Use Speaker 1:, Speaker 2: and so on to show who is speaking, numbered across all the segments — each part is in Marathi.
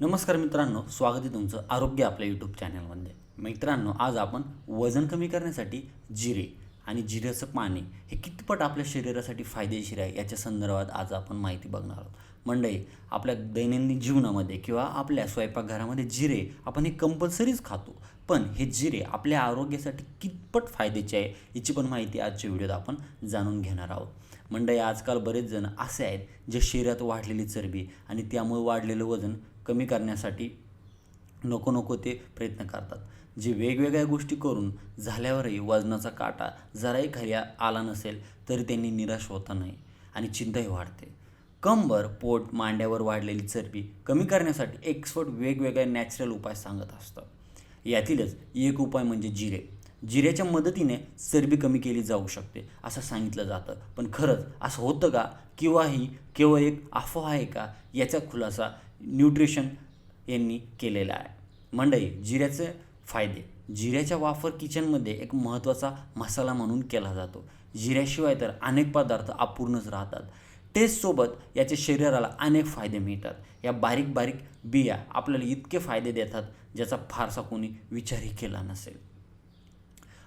Speaker 1: नमस्कार मित्रांनो स्वागत आहे तुमचं आरोग्य आपल्या यूट्यूब चॅनलमध्ये मित्रांनो आज आपण वजन कमी करण्यासाठी जिरे आणि जिऱ्याचं पाणी हे कितपट आपल्या शरीरासाठी फायदेशीर आहे याच्या संदर्भात आज आपण माहिती बघणार आहोत. मंडळी आपल्या दैनंदिन जीवनामध्ये किंवा आपल्या स्वयंपाकघरामध्ये जिरे आपण हे कंपल्सरीच खातो. पण हे जिरे आपल्या आरोग्यासाठी कितपट फायद्याचे आहे याची पण माहिती आजच्या व्हिडिओत आपण जाणून घेणार आहोत. मंडळी आजकाल बरेच जण असे आहेत जे शरीरात वाढलेली चरबी आणि त्यामुळे वाढलेलं वजन कमी करण्यासाठी नको नको ते प्रयत्न करतात. जे वेगवेगळ्या गोष्टी करून झाल्यावरही वजनाचा काटा जराही खाली आला नसेल तरी त्यांनी निराश होता नाही आणि चिंताही वाढते. कंबर पोट मांड्यावर वाढलेली चरबी कमी करण्यासाठी एक्सपर्ट वेगवेगळे नॅचरल उपाय सांगत असतात. यातीलच एक उपाय म्हणजे जिरे. जिऱ्याच्या मदतीने चरबी कमी केली जाऊ शकते असं सांगितलं जातं. पण खरंच असं होतं का? किंवा ही केवळ एक अफवा आहे का? याचा खुलासा न्यूट्रिशन यांनी केलेलं आहे. मंडई जिऱ्याचे फायदे. जिऱ्याचा वापर किचनमध्ये एक महत्त्वाचा मसाला म्हणून केला जातो. जिऱ्याशिवाय तर अनेक पदार्थ अपूर्णच राहतात. टेस्टसोबत याचे शरीराला अनेक फायदे मिळतात. या बारीक बारीक बिया आपल्याला इतके फायदे देतात ज्याचा फारसा कोणी विचारही केला नसेल.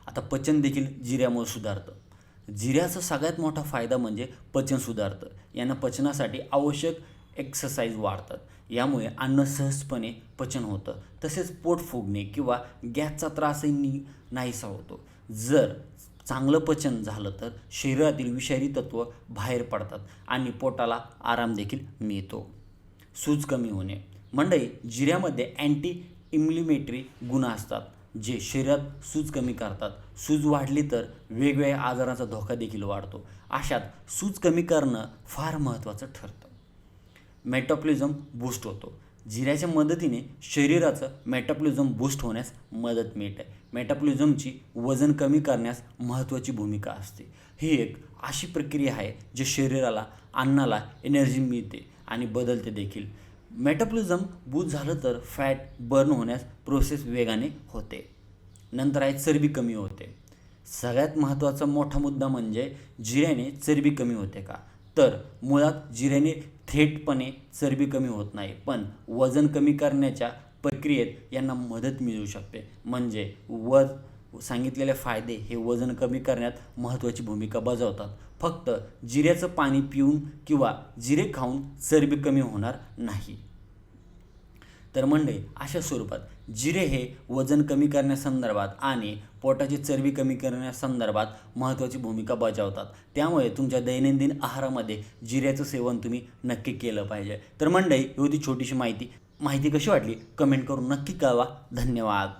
Speaker 1: आता पचन देखील जिऱ्यामुळे सुधारतं. जिऱ्याचा सगळ्यात मोठा फायदा म्हणजे पचन सुधारतं. यांना पचनासाठी आवश्यक एक्सरसाइज वाढतात. यामुळे अन्न सहजपणे पचन होतं. तसेच पोट फुगणे किंवा गॅसचा त्रासही नि नाहीसा होतो. जर चांगलं पचन झालं तर शरीरातील विषारी तत्व बाहेर पडतात आणि पोटाला आराम देखील मिळतो. सूज कमी होणे. मंडई जिऱ्यामध्ये अँटी इम्लिमेटरी गुण असतात जे शरीरात सूज कमी करतात. सूज वाढली तर वेगवेगळ्या आजारांचा धोका देखील वाढतो. अशात सूज कमी करणं फार महत्त्वाचं ठरतं. मेटाप्लिझम बूस्ट होतो. जिऱ्याच्या मदतीने शरीराचं मेटाप्लिझम बूस्ट होण्यास मदत मिळते. मेटाप्लिझमची वजन कमी करण्यास महत्त्वाची भूमिका असते. ही एक अशी प्रक्रिया आहे जे शरीराला अन्नाला एनर्जी मिळते आणि बदलते देखील. मेटाप्लिझम बूस्ट झालं तर फॅट बर्न होण्यास प्रोसेस वेगाने होते. नंतर आहे चरबी कमी होते. सगळ्यात महत्त्वाचा मोठा मुद्दा म्हणजे जिऱ्याने चरबी कमी होते का? तर मुळात जिऱ्याने थेटपणे चरबी कमी होत नाही पण वजन कमी करण्याच्या प्रक्रियेत यांना मदत मिळू शकते. म्हणजे वज सांगितलेले फायदे हे वजन कमी करण्यात महत्त्वाची भूमिका बजावतात. फक्त जिऱ्याचं पाणी पिऊन किंवा जिरे खाऊन चरबी कमी होणार नाही. तर मंडळी अशा स्वरूपात जिरे हे वजन कमी करण्यासंदर्भात आणि पोटाची चरबी कमी करण्यासंदर्भात महत्त्वाची भूमिका बजावतात. त्यामुळे तुमच्या दैनंदिन आहारामध्ये जिऱ्याचं सेवन तुम्ही नक्की केलं पाहिजे. तर मंडळी ही होती छोटीशी माहिती. माहिती कशी वाटली? कमेंट करून नक्की कळवा. धन्यवाद.